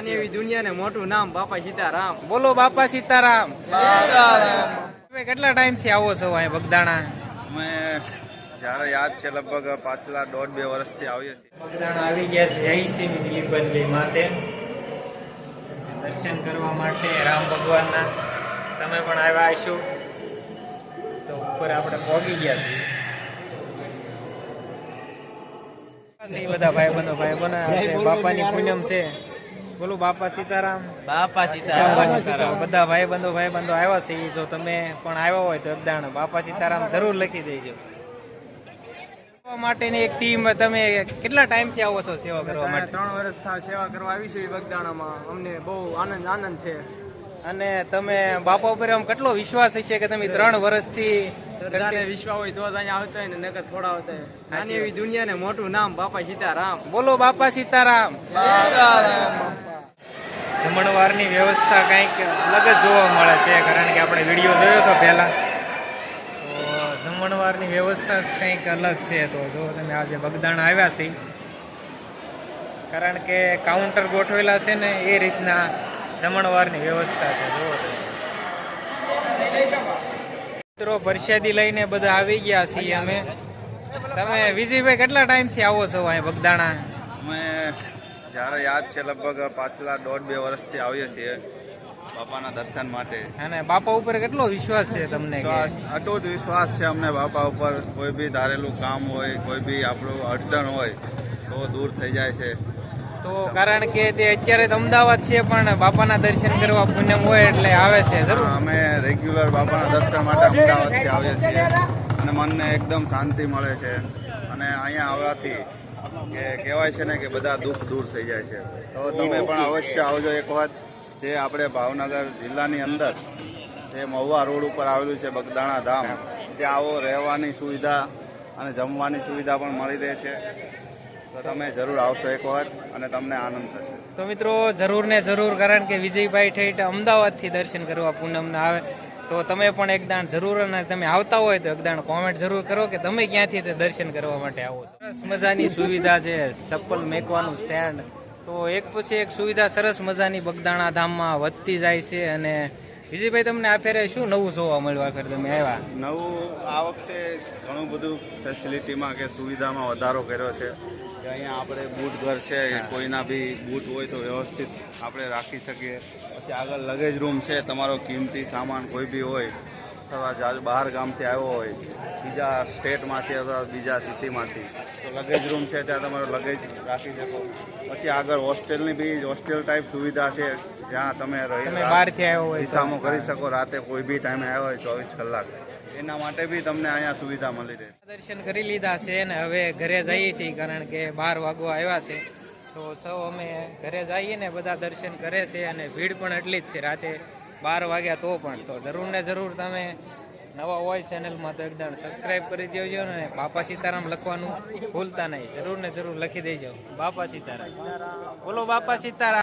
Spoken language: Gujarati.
નાની એવી દુનિયાને મોટું નામ બાપા સીતારામ. બોલો બાપા સીતારામ. તમે કેટલા ટાઈમથી આવો છો અહીંયા બગદાણા? અમે જ્યારે યાદ છે લગભગ પાછલા દોઢ બે વર્ષથી આવીએ છીએ. બગદાણા આવી ગયા છે જય સિંહ દિલીપનજી માતે. દર્શન કરવા માટે રામ ભગવાનના. તમે પણ આવ્યા હશો. તો ઉપર આપણે પહોંચી ગયા છીએ. બધા ભાઈ બંધો ભાઈ બંધો બાપાની પૂનમ છે. બોલો બાપા સીતારામ. બાપા સીતારામ. બધા ભાઈ બંધો ભાઈ બંધો આવ્યા છે જો તમે પણ આવ્યા હોય તો એકદાણ બાપા સીતારામ જરૂર લખી દેજો. માટેની એક ટીમ તમે કેટલા ટાઈમથી આવો છો સેવા કરવા માટે? ત્રણ વર્ષ થા સેવા કરવા આવી છું બગદાણામાં. અમને બહુ આનંદ આનંદ છે. અને તમે બાપા ઉપર આમ કેટલો વિશ્વાસ છે કે તમે ત્રણ વર્ષથી થી વિશ્વા હોય તો જ અહીંયા આવતા હોય ને નકર થોડા આવતા હોય. નાની એવી દુનિયા ને મોટું નામ બાપા સીતારામ. બોલો બાપા સીતારામ. જમણવારની વ્યવસ્થા કંઈક અલગ જ જોવા મળે છે, કારણ કે આપણે વીડિયો જોયો હતો પહેલાં. તો જમણવારની વ્યવસ્થા કંઈક અલગ છે તો જો તમે આજે બગદાણા આવ્યા છે, કારણ કે કાઉન્ટર ગોઠવેલા છે ને એ રીતના જમણવારની વ્યવસ્થા છે, જુઓ મિત્રો, પ્રસાદી લઈને બધા આવી ગયા છીએ અમે. તમે વિજયભાઈ, કેટલા ટાઈમથી આવો છો અહીંયા બગદાણા? અમે જ્યારે યાદ છે લગભગ પાછલા દોઢ બે વર્ષથી આવીએ છીએ બાપાના દર્શન માટે. અને બાપા ઉપર કેટલો વિશ્વાસ છે તમને અટૂટ વિશ્વાસ છે અમને બાપા ઉપર. કોઈ બી ધારેલું કામ હોય કોઈ બી આપણું અડચણ હોય તો દૂર થઈ જાય છે. તો કારણ કે તે અત્યારે તો અમદાવાદ છે પણ બાપાના દર્શન કરવા પૂનમ હોય એટલે આવે છે જરૂર? અમે રેગ્યુલર બાપાના દર્શન માટે અમદાવાદથી આવીએ છીએ. અને મનને એકદમ શાંતિ મળે છે. અને અહીંયા આવવાથી કે કહેવાય છે ને કે બધા દુઃખ દૂર થઈ જાય છે. તો તમે પણ અવશ્ય આવજો એક વખત જે આપણે ભાવનગર જિલ્લાની અંદર જે મહુવા રોડ ઉપર આવેલું છે બગદાણા ધામ ત્યાં આવો રહેવાની સુવિધા અને જમવાની સુવિધા પણ મળી રહે છે. તો તમે જરૂર આવશો એક વખત અને તમને આનંદ થશે. તો મિત્રો જરૂર ને જરૂર, કારણ કે વિજયભાઈ ઠેઠ અમદાવાદથી દર્શન કરવા પૂનમના આવે. તો તમે પણ એકદાણ જરૂર અને તમે આવતા હોય તો એકદાણ કોમેન્ટ જરૂર કરો કે તમે ક્યાંથી તે દર્શન કરવા માટે આવો છો? સરસ મજાની સુવિધા છે ચપ્પલ મેકવાનું સ્ટેન્ડ તો એક પછી એક સુવિધા સરસ મજાની બગદાણા ધામમાં વધતી જાય છે અને વિજયભાઈ તમને આ ફેરે શું નવું જોવા મળ્યું આ ફેરે તમે આવ્યા? નવું આ વખતે ઘણું બધું ફેસિલિટીમાં કે સુવિધામાં વધારો કર્યો છે. કે અહીંયા આપણે બૂટ ઘર છે કોઈના બી બૂટ હોય તો વ્યવસ્થિત આપણે રાખી શકીએ. પછી આગળ લગેજ રૂમ છે તમારો કિંમતી સામાન કોઈ બી હોય અથવા જાજુ બહાર ગામથી આવ્યો હોય બીજા સ્ટેટમાંથી અથવા બીજા સિટીમાંથી તો લગેજ રૂમ છે ત્યાં તમારો લગેજ રાખી શકો. પછી આગળ હોસ્ટેલની બી હોસ્ટેલ ટાઈપ સુવિધા છે જ્યાં તમે રહી. વિસામો કરી શકો રાતે કોઈ બી ટાઈમે આવ્યો હોય ચોવીસ કલાક. એના માટે બી તમને અહીંયા સુવિધા મળી રહે. દર્શન કરી લીધા છે ને હવે ઘરે જઈએ છીએ કારણ કે બાર વાગવા આવ્યા છે. તો સૌ અમે ઘરે જઈએ ને બધા દર્શન કરે છે અને ભીડ પણ એટલી જ છે રાતે બાર વાગ્યા તો પણ. તો જરૂર ને જરૂર તમે નવા હોય ચેનલમાં તો એકદમ સબસ્ક્રાઈબ કરી દેજો ને બાપા સીતારામ લખવાનું ભૂલતા નહીં. જરૂર ને જરૂર લખી દેજો. બાપા સીતારામ. બોલો બાપા સીતારામ.